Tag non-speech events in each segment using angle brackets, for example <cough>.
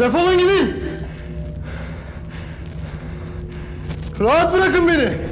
Defolun gidin. Rahat bırakın beni.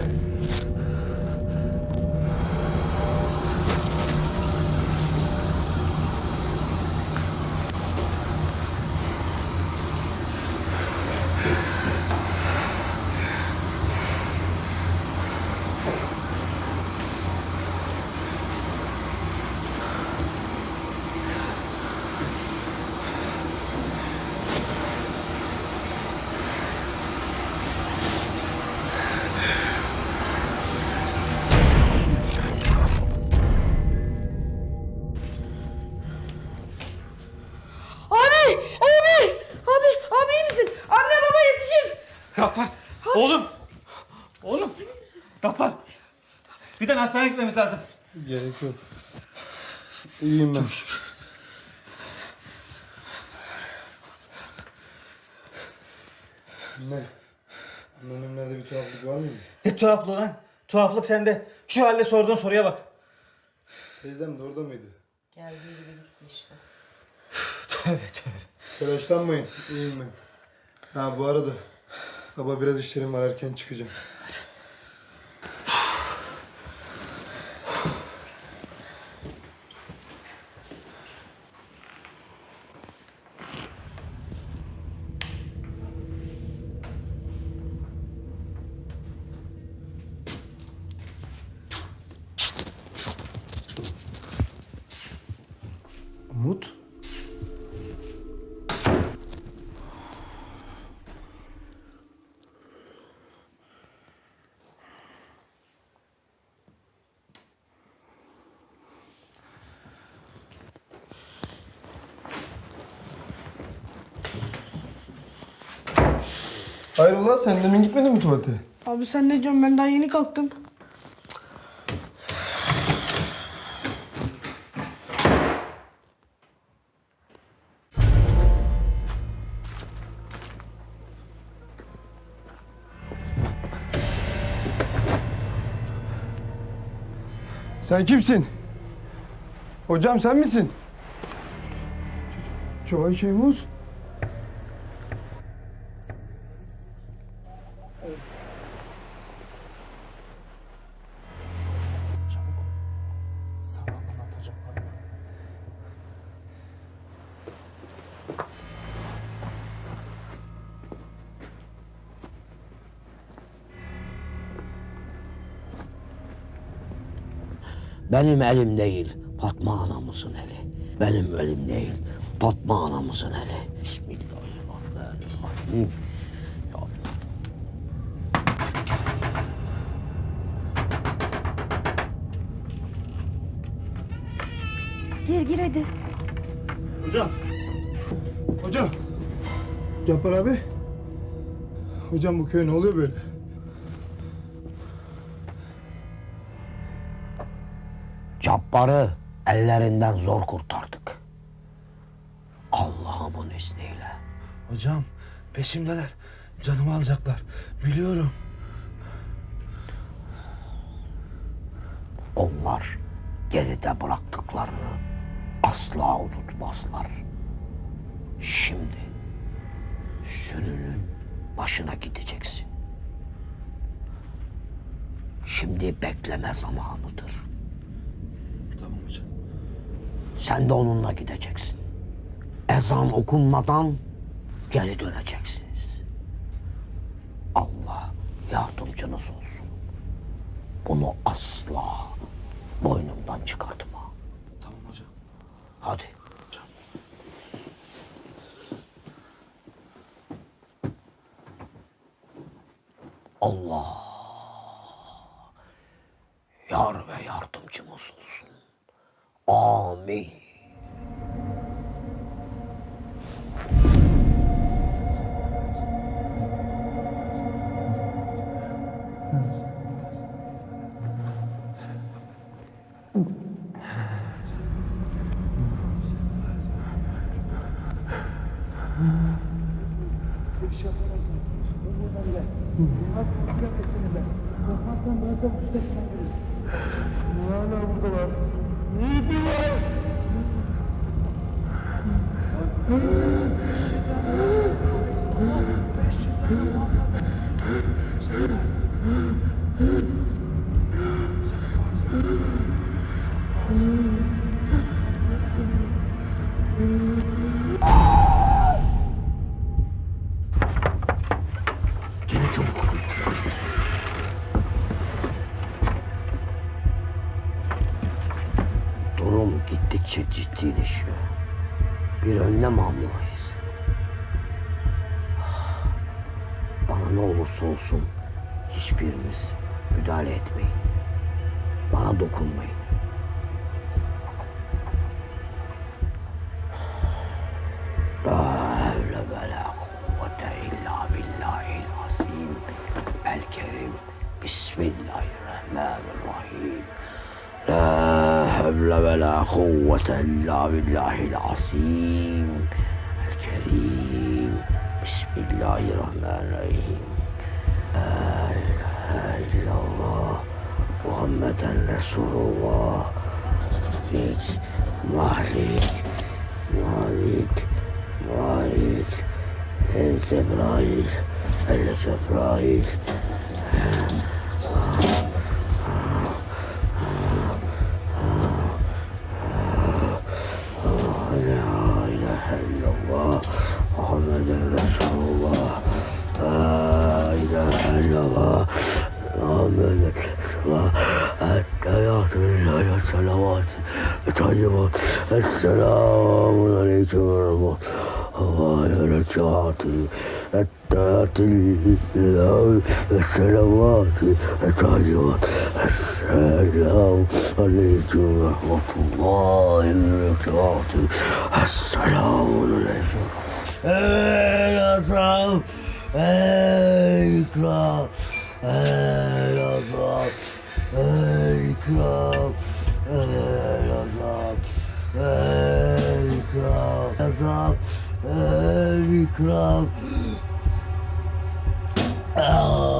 Oğlum! Gaffar! Birden hastaneye gitmemiz lazım. Gerek yok. İyiyim ben. Ne? Annemlerde bir tuhaflık var mıydı? Ne tuhaflığı lan? Tuhaflık sende. Şu halde sorduğun soruya bak. Teyzem de orada mıydı? Geldiği gibi gitti işte. <sighs> Tövbe tövbe. Telaşlanmayın. İyiyim ben. Ha bu arada sabah biraz işlerim var erken çıkacağım. Umut? Hayrola sen demin gitmedin mi tuvalete? Abi sen ne diyorsun? Ben daha yeni kalktım. Sen kimsin? Hocam sen misin? Çoban Şeyhmuz. Benim elim değil, Fatma anamızın eli. Benim elim değil, Fatma anamızın eli. Bismillahirrahmanirrahim. Ya Gir gir hadi. Hocam. Hocam. Cappar abi. Hocam bu köy ne oluyor böyle? Cabbar'ı ellerinden zor kurtardık. Allah'ımın izniyle. Hocam peşimdeler. Canımı alacaklar. Biliyorum. Onlar geride bıraktıklarını asla unutmazlar. Şimdi sürünün başına gideceksin. Şimdi bekleme zamanıdır. Sen de onunla gideceksin. Ezan okunmadan geri döneceksiniz. Allah yardımcınız olsun. Bunu asla boynumdan çıkartma. Tamam hocam. Hadi. Allah yar ve yardımcımız olsun. all me. Bunlar korkulan esnemeler. Korkmaktan daha çabuk üstesinden geliriz. Bunlar hala buradalar. Ne yapıyorlar? Şeytan, şeytan, şeytan. Durum gittikçe ciddileşiyor. Bir önlem almalıyız. Bana ne olursa olsun hiçbiriniz müdahale etmeyin. Bana dokunmayın. La havle ve la kuvvete illa billahil. Bismillahirrahmanirrahim. Havle ve la kuvvete illa billahil azim. El kerim. Bismillahirrahmanirrahim. La ilahe illallah. Muhammeden Resulullah. Malik, Malik, Malik, Malik, El Cebrail, El Cebrail. La الطيبة السلام عليكم ورحمة الله وبركاته. التحيات لله والصلوات الطيبات السلام عليكم ورحمة الله وبركاته. السلام عليكم. الأصحاب الإكرام الأصحاب الإكرام Ey azap, ey ikram, azap, ey ikram. Ah.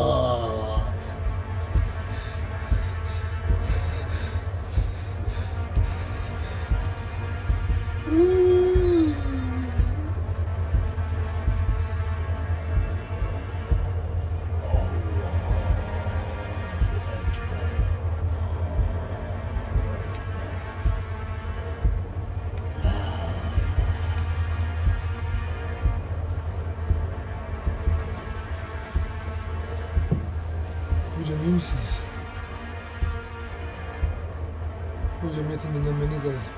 Metin dinlenmeniz lazım.